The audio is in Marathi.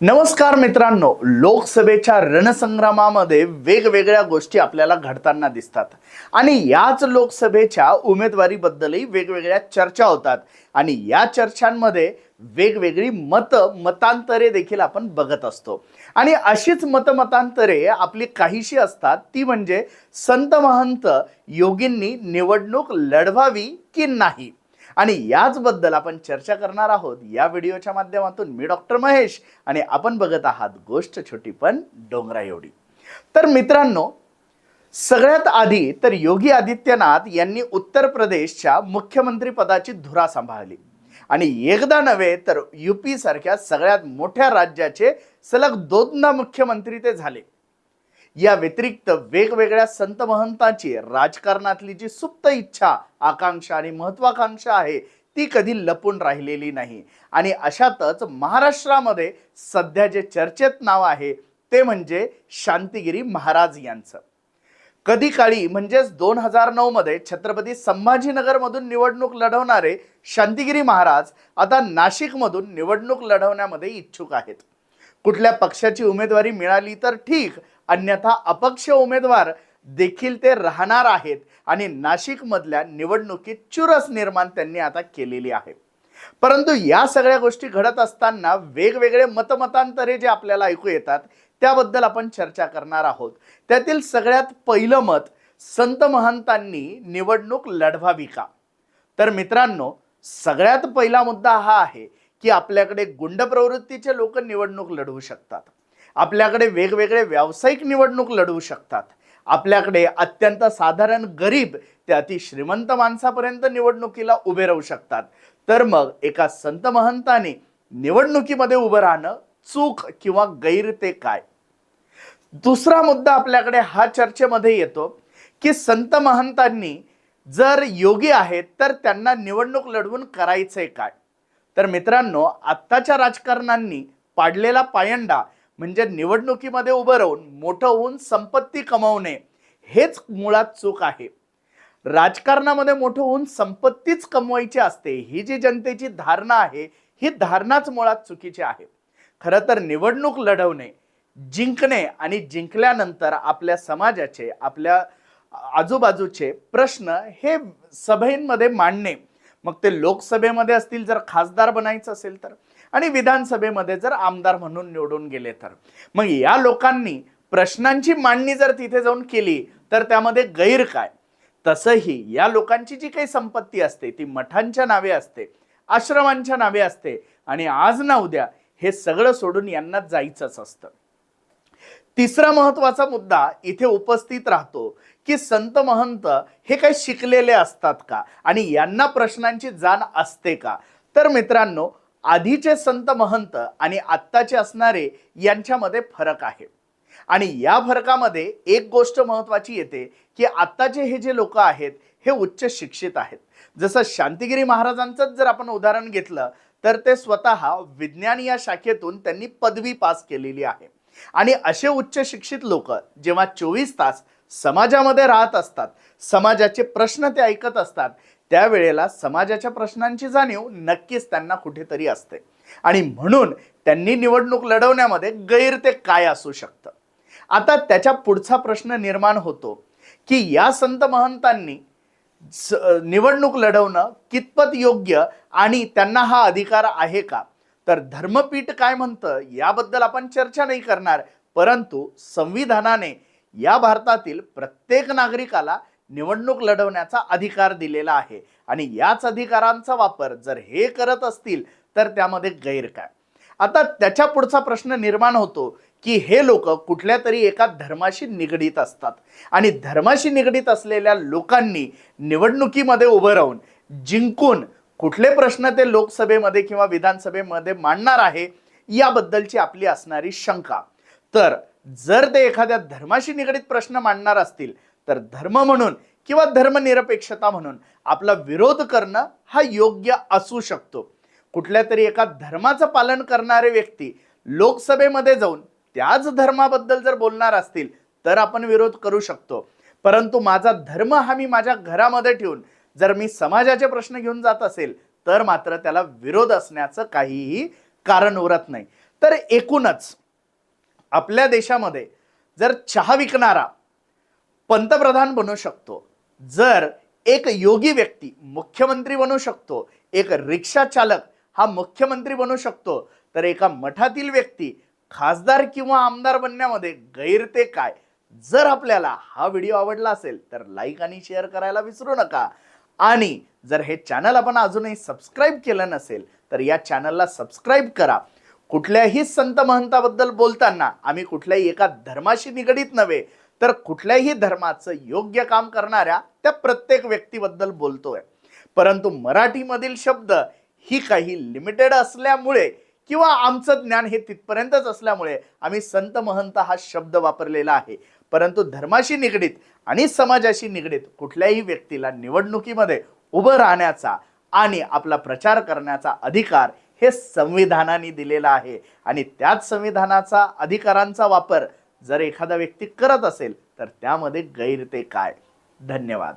नमस्कार मित्रांनो लोकसभेच्या रणसंग्रामामध्ये वेगवेगळ्या गोष्टी आपल्याला घडताना दिसतात. आणि याच लोकसभेच्या उमेदवारीबद्दलही वेगवेगळ्या चर्चा होतात. आणि या चर्चांमध्ये वेगवेगळी मतं मतांतरे देखील आपण बघत असतो. आणि अशीच मतमतांतरे आपली काहीशी असतात ती म्हणजे संत महंत योगींनी निवडणूक लढवावी की नाही? आणि याचबद्दल आपण चर्चा करणार आहोत या व्हिडिओच्या माध्यमातून मी डॉक्टर महेश आणि आपण बघत आहात गोष्ट छोटी पण डोंगरा एवढी. तर मित्रांनो सगळ्यात आधी तर योगी आदित्यनाथ यांनी उत्तर प्रदेशच्या मुख्यमंत्री पदाची धुरा सांभाळली. आणि एकदा नव्हे तर युपी सारख्या सगळ्यात मोठ्या राज्याचे सलग दोनदा मुख्यमंत्री ते झाले. या व्यतिरिक्त वेगवेगळ्या संत महंतांची राजकारणातली जी सुप्त इच्छा आकांक्षा आणि महत्वाकांक्षा आहे ती कधी लपून राहिलेली नाही. आणि अशातच महाराष्ट्रामध्ये सध्या जे चर्चेत नाव आहे ते म्हणजे शांतिगिरी महाराज यांचं. कधी काळी म्हणजेच दोन हजार नऊ मध्ये छत्रपती संभाजीनगरमधून निवडणूक लढवणारे शांतिगिरी महाराज आता नाशिकमधून निवडणूक लढवण्यामध्ये इच्छुक आहेत. कुठल्या पक्षाची उमेदवारी मिळाली तर ठीक अन्यथा अपक्ष उमेदवार देखील ते राहणार आहेत. आणि नाशिकमधल्या निवडणुकीत चुरस निर्माण त्यांनी आता केलेली आहे. परंतु या सगळ्या गोष्टी घडत असताना वेगवेगळे मतमतांतरे जे आपल्याला ऐकू येतात त्याबद्दल आपण चर्चा करणार आहोत. त्यातील सगळ्यात पहिलं मत संत महंतांनी निवडणूक लढवावी का? तर मित्रांनो सगळ्यात पहिला मुद्दा हा आहे की आपल्याकडे गुंड प्रवृत्तीचे लोक निवडणूक लढवू शकतात. आपल्याकडे वेगवेगळे व्यावसायिक निवडणूक लढवू शकतात. आपल्याकडे अत्यंत साधारण गरीब ते अति श्रीमंत माणसापर्यंत निवडणुकीला उभे राहू शकतात. तर मग एका संत महंताने निवडणुकीमध्ये उभं राहणं चूक किंवा गैर ते काय? दुसरा मुद्दा आपल्याकडे हा चर्चेमध्ये येतो की संत महंतांनी जर योगी आहेत तर त्यांना निवडणूक लढवून करायचंय काय? तर मित्रांनो आत्ताच्या राजकारणांनी पाडलेला पायंडा म्हणजे निवडणुकीमध्ये उभं राहून मोठं होऊन संपत्ती कमवणे हेच मुळात चूक आहे. राजकारणामध्ये मोठं होऊन संपत्तीच कमवायची असते ही जी जनतेची धारणा आहे ही धारणाच मुळात चुकीची आहे. खरं तर निवडणूक लढवणे जिंकणे आणि जिंकल्यानंतर आपल्या समाजाचे आपल्या आजूबाजूचे प्रश्न हे सभेमध्ये मांडणे. मग ते लोकसभेमध्ये असतील जर खासदार बनायचं असेल तर. आणि विधानसभेमध्ये जर आमदार म्हणून निवडून गेले तर. मग या लोकांनी प्रश्नांची मांडणी जर तिथे जाऊन केली तर त्यामध्ये गैर काय? तसंही या लोकांची जी काही संपत्ती असते ती मठांच्या नावे असते आश्रमांच्या नावे असते आणि आज ना उद्या हे सगळं सोडून यांना जायचंच असतं. तिसरा महत्त्वाचा मुद्दा इथे उपस्थित राहतो की संत महंत हे काही शिकलेले असतात का? आणि यांना प्रश्नांची जाण असते का? तर मित्रांनो आधीचे संत महंत आणि आत्ताचे असणारे यांच्यामध्ये फरक आहे. आणि या फरकामध्ये एक गोष्ट महत्त्वाची येते की आत्ताचे हे जे लोक आहेत हे उच्च शिक्षित आहेत. जसं शांतिगिरी महाराजांचंच जर आपण उदाहरण घेतलं तर ते स्वतः विज्ञान या शाखेतून त्यांनी पदवी पास केलेली आहे. आणि असे उच्च शिक्षित लोक जेव्हा चोवीस तास समाजामध्ये राहत असतात समाजाचे प्रश्न ते ऐकत असतात त्यावेळेला समाजाच्या प्रश्नांची जाणीव नक्कीच त्यांना कुठेतरी असते. आणि म्हणून त्यांनी निवडणूक लढवण्यामध्ये गैर ते काय असू शकतं? आता त्याच्या पुढचा प्रश्न निर्माण होतो की या संत महंतांनी निवडणूक लढवणं कितपत योग्य आणि त्यांना हा अधिकार आहे का? तर धर्मपीठ काय म्हणतं? याबद्दल आपण चर्चा नाही करणार परंतु संविधानाने या भारतातील प्रत्येक नागरिकाला निवडणूक लढवण्याचा अधिकार दिलेला आहे. आणि याच अधिकारांचा वापर जर हे करत असतील तर त्यामध्ये गैर काय आता त्याच्या पुढचा प्रश्न निर्माण होतो की हे लोक कुठल्या तरी एका धर्माशी निगडीत असतात. आणि धर्माशी निगडीत असलेल्या लोकांनी निवडणुकीमध्ये उभं राहून जिंकून कुठले प्रश्न ते लोकसभेमध्ये किंवा विधानसभेमध्ये मांडणार आहे याबद्दलची आपली असणारी शंका. तर जर ते एखाद्या धर्माशी निगडीत प्रश्न मांडणार असतील तर धर्म म्हणून किंवा धर्मनिरपेक्षता म्हणून आपला विरोध करणं हा योग्य असू शकतो. कुठल्या तरी एका धर्माचं पालन करणारे व्यक्ती लोकसभेमध्ये जाऊन त्याच धर्माबद्दल जर बोलणार असतील तर आपण विरोध करू शकतो. परंतु माझा धर्म हा मी माझ्या घरामध्ये ठेवून जर मी समाजाचे प्रश्न घेऊन जात असेल तर मात्र त्याला विरोध असण्याचं काहीही कारण उरत नाही. तर एकूणच आपल्या देशामध्ये जर चहा विकणारा पंतप्रधान बनू शकतो जर एक योगी व्यक्ती मुख्यमंत्री बनू शकतो एक रिक्षा चालक हा मुख्यमंत्री बनू शकतो तर एका मठातील व्यक्ती खासदार किंवा आमदार बनण्यामध्ये गैर ते काय? जर आपल्याला हा व्हिडिओ आवडला असेल तर लाईक आणि शेअर करायला विसरू नका. आणि जर हे चॅनल आपण अजूनही सबस्क्राईब केलं नसेल तर या चॅनलला सबस्क्राईब करा. कुठल्याही संत महंताबद्दल बोलताना आम्ही कुठल्याही एका धर्माशी निगडीत नव्हे तर कुठल्याही धर्माचं योग्य काम करणाऱ्या त्या प्रत्येक व्यक्तीबद्दल बोलतोय. परंतु मराठीमधील शब्द ही काही लिमिटेड असल्यामुळे किंवा आमचं ज्ञान हे तिथपर्यंतच असल्यामुळे आम्ही संत महंत हा शब्द वापरलेला आहे. परंतु धर्माशी निगडीत आणि समाजाशी निगडीत कुठल्याही व्यक्तीला निवडणुकीमध्ये उभं राहण्याचा आणि आपला प्रचार करण्याचा अधिकार हे संविधानाने दिलेलं आहे. आणि त्याच संविधानाचा अधिकारांचा वापर जर एखादा व्यक्ती करत असेल तर त्यामध्ये गैर ते काय? धन्यवाद.